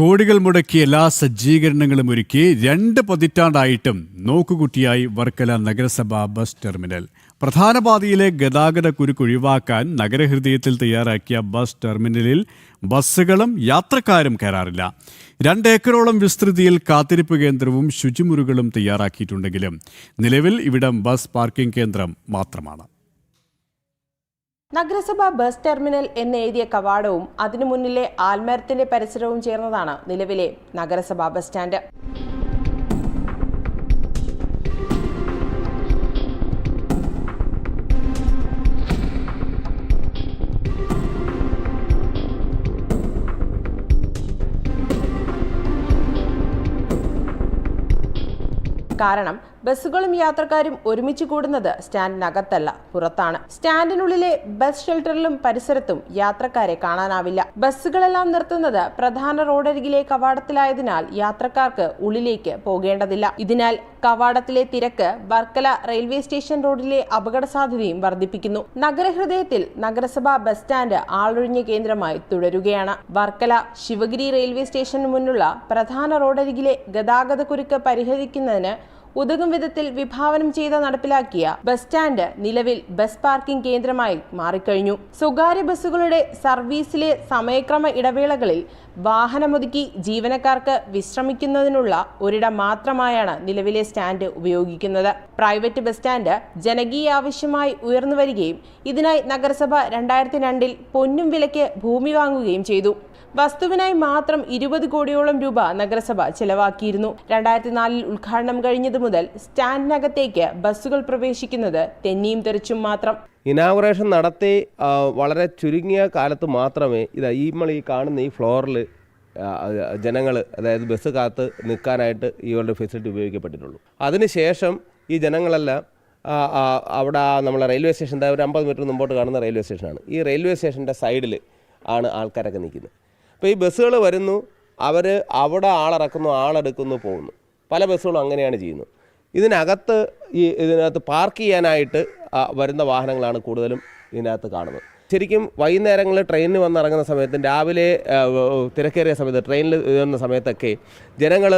കോടികൾ മുടക്കി എല്ലാ സജ്ജീകരണങ്ങളും ഒരുക്കി രണ്ട് പതിറ്റാണ്ടായിട്ടും നോക്കുകുട്ടിയായി വർക്കല നഗരസഭ ബസ് ടെർമിനൽ. പ്രധാന പാതയിലെ ഗതാഗത കുരുക്ക് ഒഴിവാക്കാൻ നഗരഹൃദയത്തിൽ തയ്യാറാക്കിയ ബസ് ടെർമിനലിൽ ബസ്സുകളും യാത്രക്കാരും കയറാറില്ല. രണ്ടേക്കറോളം വിസ്തൃതിയിൽ കാത്തിരിപ്പ് കേന്ദ്രവും ശുചിമുറികളും തയ്യാറാക്കിയിട്ടുണ്ടെങ്കിലും നിലവിൽ ഇവിടം ബസ് പാർക്കിംഗ് കേന്ദ്രം മാത്രമാണ്. നഗരസഭ ബസ് ടെർമിനൽ എന്നെഴുതിയ കവാടവും അതിനു മുന്നിലെ ആൽമരത്തിന്റെ പരിസരവും ചേർന്നതാണ് നിലവിലെ നഗരസഭാ ബസ് സ്റ്റാൻഡ്. കാരണം ബസ്സുകളും യാത്രക്കാരും ഒരുമിച്ച് കൂടുന്നത് സ്റ്റാൻഡിനകത്തല്ല പുറത്താണ്. സ്റ്റാൻഡിനുള്ളിലെ ബസ് ഷെൽട്ടറിലും പരിസരത്തും യാത്രക്കാരെ കാണാനാവില്ല. ബസ്സുകളെല്ലാം നിർത്തുന്നത് പ്രധാന റോഡരികിലെ കവാടത്തിലായതിനാൽ യാത്രക്കാർക്ക് ഉള്ളിലേക്ക് പോകേണ്ടതില്ല. ഇതിനാൽ കവാടത്തിലെ തിരക്ക് വർക്കല റെയിൽവേ സ്റ്റേഷൻ റോഡിലെ അപകട സാധ്യതയും വർദ്ധിപ്പിക്കുന്നു. നഗരഹൃദയത്തിൽ നഗരസഭാ ബസ് സ്റ്റാൻഡ് ആളൊഴിഞ്ഞ കേന്ദ്രമായി തുടരുകയാണ്. വർക്കല ശിവഗിരി റെയിൽവേ സ്റ്റേഷന് മുന്നിലുള്ള പ്രധാന റോഡരികിലെ ഗതാഗത കുരുക്ക് പരിഹരിക്കുന്നതിന് ഉതകും വിധത്തിൽ വിഭാവനം ചെയ്ത നടപ്പിലാക്കിയ ബസ് സ്റ്റാൻഡ് നിലവിൽ ബസ് പാർക്കിംഗ് കേന്ദ്രമായി മാറിക്കഴിഞ്ഞു. സ്വകാര്യ ബസ്സുകളുടെ സർവീസിലെ സമയക്രമ ഇടവേളകളിൽ വാഹനമൊതുക്കി ജീവനക്കാർക്ക് വിശ്രമിക്കുന്നതിനുള്ള ഒരിടം മാത്രമായാണ് നിലവിലെ സ്റ്റാൻഡ് ഉപയോഗിക്കുന്നത്. പ്രൈവറ്റ് ബസ് സ്റ്റാൻഡ് ജനകീയ ആവശ്യമായി ഉയർന്നു വരികയും ഇതിനായി നഗരസഭ രണ്ടായിരത്തി രണ്ടിൽ പൊന്നും വിലയ്ക്ക് ഭൂമി വാങ്ങുകയും ചെയ്തു. വസ്തുവിനായി മാത്രം ഇരുപത് കോടിയോളം രൂപ നഗരസഭ ചെലവാക്കിയിരുന്നു. രണ്ടായിരത്തി നാലിൽ ഉദ്ഘാടനം കഴിഞ്ഞതു മുതൽ സ്റ്റാൻഡിനകത്തേക്ക് ബസ്സുകൾ പ്രവേശിക്കുന്നത് തെന്നിയും തെറിച്ചും മാത്രം. ഇനാഗുറേഷൻ നടത്തി വളരെ ചുരുങ്ങിയ കാലത്ത് മാത്രമേ ഇതാ ഈ നമ്മൾ ഈ കാണുന്ന ഈ ഫ്ലോറിൽ ജനങ്ങൾ അതായത് ബസ് കാത്ത് നിൽക്കാനായിട്ട് ഇവരുടെ ഫെസിലിറ്റി ഉപയോഗിക്കപ്പെട്ടിട്ടുള്ളൂ. അതിനുശേഷം ഈ ജനങ്ങളെല്ലാം അവിടെ നമ്മളെ റെയിൽവേ സ്റ്റേഷന്റെ ഒരു അമ്പത് മീറ്റർ മുമ്പോട്ട് കാണുന്ന റെയിൽവേ സ്റ്റേഷനാണ്. ഈ റെയിൽവേ സ്റ്റേഷന്റെ സൈഡിൽ ആണ് ആൾക്കാരൊക്കെ നിൽക്കുന്നത്. അപ്പോൾ ഈ ബസ്സുകൾ വരുന്നു അവർ അവിടെ ആളിറക്കുന്നു ആളെടുക്കുന്നു പോകുന്നു. പല ബസ്സുകളും അങ്ങനെയാണ് ചെയ്യുന്നത്. ഇതിനകത്ത് ഈ ഇതിനകത്ത് പാർക്ക് ചെയ്യാനായിട്ട് വരുന്ന വാഹനങ്ങളാണ് കൂടുതലും ഇതിനകത്ത് കാണുന്നത്. ശരിക്കും വൈകുന്നേരങ്ങളിൽ ട്രെയിനിന് വന്നിറങ്ങുന്ന സമയത്ത് രാവിലെ തിരക്കേറിയ സമയത്ത് ട്രെയിനിൽ ഇറങ്ങുന്ന സമയത്തൊക്കെ ജനങ്ങൾ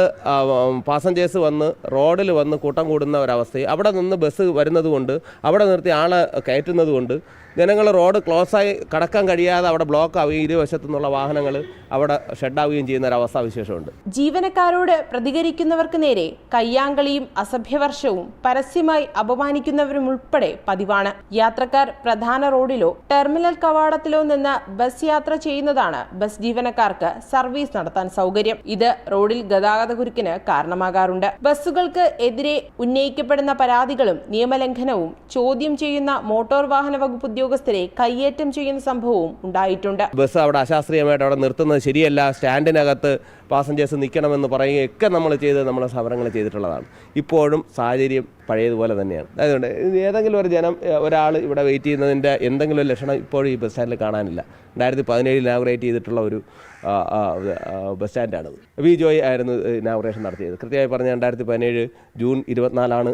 പാസഞ്ചേഴ്സ് വന്ന് റോഡിൽ വന്ന് കൂട്ടം കൂടുന്ന ഒരവസ്ഥയും അവിടെ നിന്ന് ബസ് വരുന്നതുകൊണ്ട് അവിടെ നിർത്തി ആളെ കയറ്റുന്നതുകൊണ്ട് ജനങ്ങൾ റോഡ് ക്ലോസായി കടക്കാൻ കഴിയാതെ അവിടെ ബ്ലോക്ക് ആവുകയും ഇരുവശത്തു നിന്നുള്ള വാഹനങ്ങൾ അവിടെ ഷെഡാവുകയും ചെയ്യുന്ന ഒരു അവസ്ഥാവിശേഷമുണ്ട് ജീവനക്കാരോട് പ്രതികരിക്കുന്നവർക്ക് നേരെ കയ്യാങ്കളിയും അസഭ്യവർഷവും പരസ്യമായി അപമാനിക്കുന്നവരും ഉൾപ്പെടെ പതിവാണ്. യാത്രക്കാർ പ്രധാന റോഡിലോ ടെർമിനൽ കവാടത്തിലോ നിന്ന് ബസ് യാത്ര ചെയ്യുന്നതാണ് ബസ് ജീവനക്കാർക്ക് സർവീസ് നടത്താൻ സൗകര്യം. ഇത് റോഡിൽ ഗതാഗത കുരുക്കിന് കാരണമാകാറുണ്ട്. ബസ്സുകൾക്ക് എതിരെ ഉന്നയിക്കപ്പെടുന്ന പരാതികളും നിയമലംഘനവും ചോദ്യം ചെയ്യുന്ന മോട്ടോർ വാഹന വകുപ്പ് ഉദ്യോഗസ്ഥരെ കയ്യേറ്റം ചെയ്യുന്ന സംഭവവും ഉണ്ടായിട്ടുണ്ട്. ബസ് അവിടെ അശാസ്ത്രീയമായിട്ട് അവിടെ നിർത്തുന്നത് ശരിയല്ല. സ്റ്റാൻഡിനകത്ത് പാസഞ്ചേഴ്സ് നിൽക്കണമെന്ന് പറയുകയൊക്കെ നമ്മൾ ചെയ്ത് നമ്മൾ സമരങ്ങൾ ചെയ്തിട്ടുള്ളതാണ്. ഇപ്പോഴും സാഹചര്യം പഴയതുപോലെ തന്നെയാണ്. അതുകൊണ്ട് ഏതെങ്കിലും ഒരു ജനം ഒരാൾ ഇവിടെ വെയിറ്റ് ചെയ്യുന്നതിന്റെ എന്തെങ്കിലും ലക്ഷണം ഇപ്പോഴും ഈ ബസ് സ്റ്റാൻഡിൽ കാണാനില്ല. രണ്ടായിരത്തി പതിനേഴിൽ ഇനാഗുറേറ്റ് ചെയ്തിട്ടുള്ള ഒരു ബസ് സ്റ്റാൻഡാണ് വി ജോയ് ആയിരുന്നു ഇനാഗുറേഷൻ നടത്തിയത്. കൃത്യമായി പറഞ്ഞ രണ്ടായിരത്തി പതിനേഴ് ജൂൺ ഇരുപത്തിനാലാണ്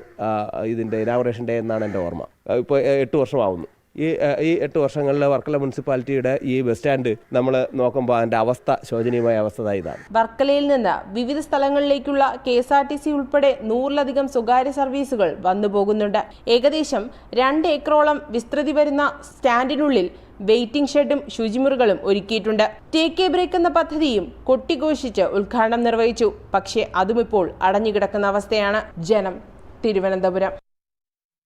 ഇതിന്റെ ഇനാഗുറേഷൻ ഡേ എന്നാണ് എന്റെ ഓർമ്മ. ഇപ്പോൾ എട്ട് വർഷമാവുന്നു. ഈ ഈ എട്ട് വർഷങ്ങളിൽ വർക്കല മുനിസിപ്പാലിറ്റിയുടെ ഈ ബസ് സ്റ്റാൻഡ് നമ്മൾ നോക്കുമ്പോൾ അതിന്റെ അവസ്ഥ ശോചനീയമായ അവസ്ഥ ഇതാണ്. വർക്കലയിൽ നിന്ന് വിവിധ സ്ഥലങ്ങളിലേക്കുള്ള K S R T C ഉൾപ്പെടെ നൂറിലധികം സ്വകാര്യ സർവീസുകൾ വന്നു പോകുന്നുണ്ട്. ഏകദേശം രണ്ട് ഏക്കറോളം വിസ്തൃതി വരുന്ന സ്റ്റാൻഡിനുള്ളിൽ വെയിറ്റിംഗ് ഷെഡും ശുചിമുറികളും ഒരുക്കിയിട്ടുണ്ട്. ടേക്ക് എ ബ്രേക്ക് എന്ന പദ്ധതിയും കൊട്ടിഘോഷിച്ച് ഉദ്ഘാടനം നിർവഹിച്ചു. പക്ഷേ അതുമിപ്പോൾ അടഞ്ഞുകിടക്കുന്ന അവസ്ഥയാണ്. ജനം തിരുവനന്തപുരം.